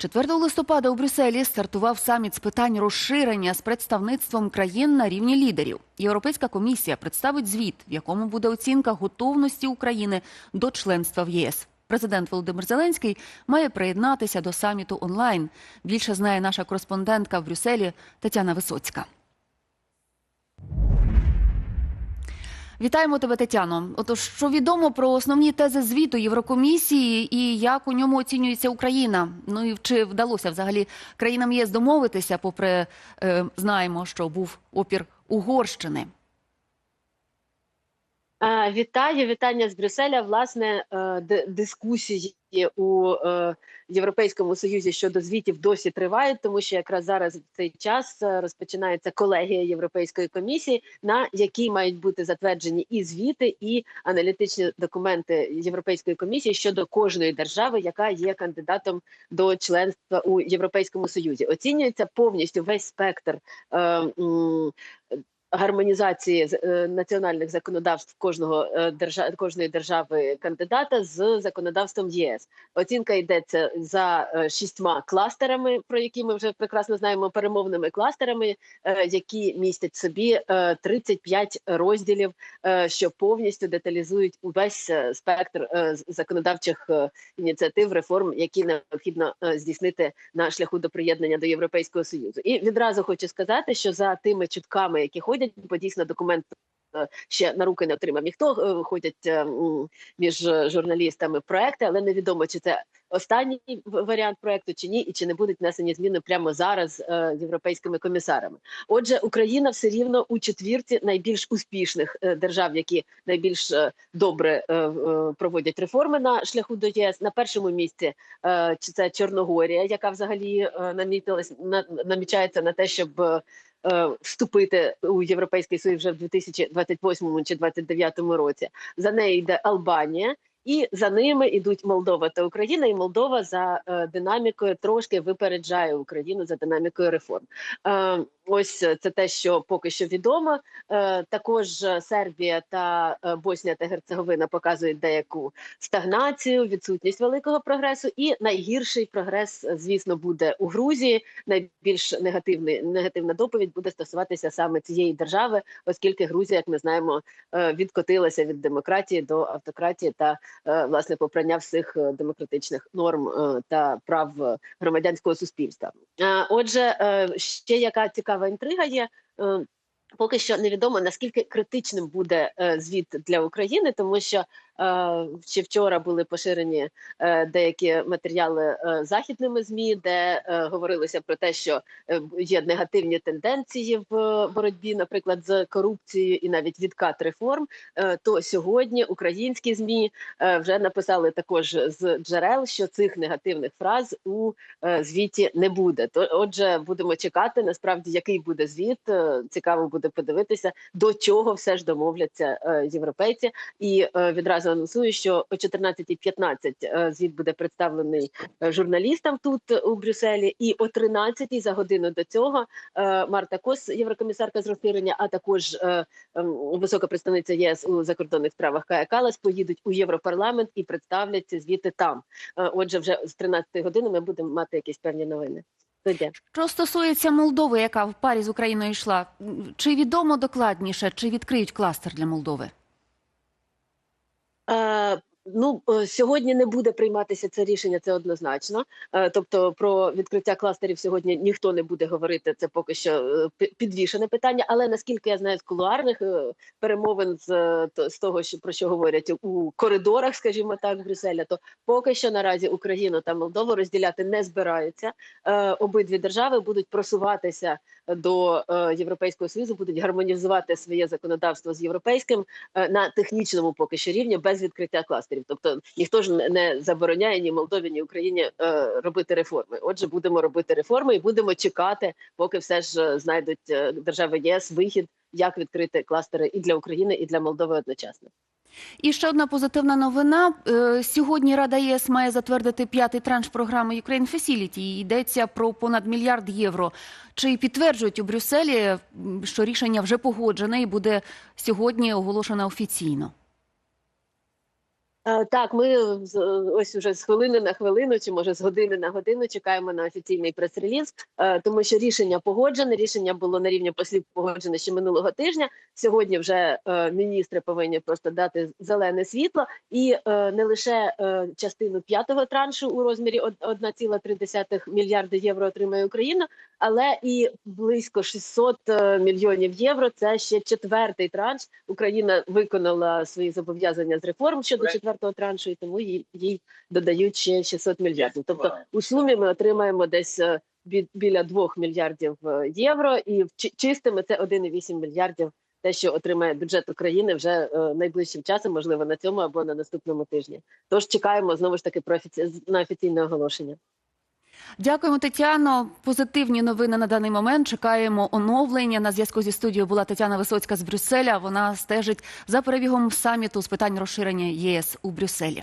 4 листопада у Брюсселі стартував саміт з питань розширення з представництвом країн на рівні лідерів. Європейська комісія представить звіт, в якому буде оцінка готовності України до членства в ЄС. Президент Володимир Зеленський має приєднатися до саміту онлайн. Більше знає наша кореспондентка в Брюсселі Тетяна Висоцька. Вітаємо тебе, Тетяно. Отож, що відомо про основні тези звіту Єврокомісії і як у ньому оцінюється Україна? Ну і чи вдалося взагалі країнам ЄС домовитися, попри е, знаємо, що був опір Угорщини. Е, Вітаю, вітання з Брюсселя. Власне, е, дискусії у е, Європейському Союзі щодо звітів досі тривають, тому що якраз зараз в цей час е, розпочинається колегія Європейської комісії, на якій мають бути затверджені і звіти, і аналітичні документи Європейської комісії щодо кожної держави, яка є кандидатом до членства у Європейському Союзі. Оцінюється повністю весь спектр. е, гармонізації е, національних законодавств кожного е, держа кожної держави кандидата з законодавством ЄС. Оцінка йдеться за е, шістьма кластерами, про які ми вже прекрасно знаємо, перемовними кластерами, які містять в собі е, 35 розділів, що повністю деталізують увесь спектр законодавчих ініціатив, реформ, які необхідно здійснити на шляху до приєднання до Європейського союзу. І відразу хочу сказати, що за тими чутками, які ходять, бо дійсно документ. е, Ще на руки не отримав ніхто е, ходять е, між е, журналістами проекти, але невідомо чи це останній варіант проекту чи ні, і чи не будуть внесені зміни прямо зараз е, європейськими комісарами. Отже, Україна все рівно у четвірці найбільш успішних е, держав, які найбільш е, добре е, е, проводять реформи на шляху до ЄС. На першому місці е, чи це Чорногорія, яка взагалі е, намітилась на намічається на те, щоб е, е, вступити у європейський союз вже в 2028 чи 2029 році. За нею йде Албанія. І за ними йдуть Молдова та Україна, і Молдова за е, динамікою трошки випереджає Україну за динамікою реформ. Е, ось це те, що поки що відомо. Е, також е, Сербія та е, Боснія та Герцеговина показують деяку стагнацію, відсутність великого прогресу. І найгірший прогрес, е, звісно, буде у Грузії. Найбільш негативний негативна доповідь буде стосуватися саме цієї держави, оскільки Грузія, як ми знаємо, е, відкотилася від демократії до автократії та е, власне попрання всіх е, демократичних норм е, та прав е, громадянського суспільства. Е, Отже, е, ще яка цікава інтрига є. е, Поки що невідомо наскільки критичним буде е, звіт для України, тому що ще вчора були поширені е, деякі матеріали е, західними змі, де е, говорилося про те, що є негативні тенденції в боротьбі, наприклад, з корупцією і навіть відкат реформ. То сьогодні українські змі вже написали також з джерел, що цих негативних фраз у звіті не буде. То отже, будемо чекати насправді, який буде звіт. Цікаво буде подивитися, до чого все ж домовляться європейці. І відразу анонсую, що о 14.15 е, звіт буде представлений е, журналістам тут е, у Брюсселі, і о 13 за годину до цього е, Марта Кос, єврокомісарка з розширення, а також е, ем, висока представниця ЄС у закордонних справах Кая Калас поїдуть у Європарламент і представлять ці звіти там. Е, Отже, вже з 13 години ми будемо мати якісь певні новини. Що стосується Молдови, яка в парі з Україною йшла, чи відомо докладніше, чи відкриють кластер для Молдови? Ну е, сьогодні не буде прийматися це рішення, це однозначно. Е, Тобто про відкриття кластерів сьогодні ніхто не буде говорити. Це поки що е, підвішене питання. Але наскільки я знаю з кулуарних перемовин з, того, що про що говорять у коридорах, скажімо так, Брюсселя, то поки що наразі Україну та Молдову розділяти не збираються. Обидві держави будуть просуватися до Європейського союзу, будуть гармонізувати своє законодавство з європейським на технічному поки що рівні без відкриття кластерів. Тобто ніхто ж не- забороняє ні Молдові, ні Україні е, робити реформи. Отже, будемо робити реформи і будемо чекати, поки все ж е, знайдуть е, держави єС вихід, як відкрити кластери і для України, і для Молдови одночасно. І ще одна позитивна новина. Сьогодні Рада ЄС має затвердити п'ятий транш програми Ukraine Facility. Йдеться про понад мільярд євро. Чи підтверджують у Брюсселі, що рішення вже погоджене і буде сьогодні оголошено офіційно? Е, Е, Так, ми з- ось уже з хвилини на хвилину, чи може з години на годину чекаємо на офіційний прес-реліз, е, тому що рішення погоджене. Рішення було на рівні послів погоджене ще минулого тижня. Сьогодні вже е, міністри повинні просто дати зелене світло, і е, не лише е, частину п'ятого траншу у розмірі од- 1,3 мільярди євро отримає Україна, але і близько 600 е, мільйонів євро. Це ще четвертий транш. Україна виконала свої зобов'язання з реформ щодо четвертого траншу, і тому їй, їй додають ще 600 мільярдів. Тобто у сумі ми отримаємо десь е, біля 2 мільярдів е, євро, і чистими це 1,8 мільярдів. Те, що отримає бюджет України вже е, найближчим часом, можливо, на цьому або на наступному тижні. Тож чекаємо знову ж таки про офіці... на офіційне оголошення. Дякуємо, Тетяно. Позитивні новини на даний момент. Чекаємо оновлення. На зв'язку зі студією була Тетяна Висоцька з Брюсселя. Вона стежить за перебігом саміту з питань розширення ЄС у Брюсселі.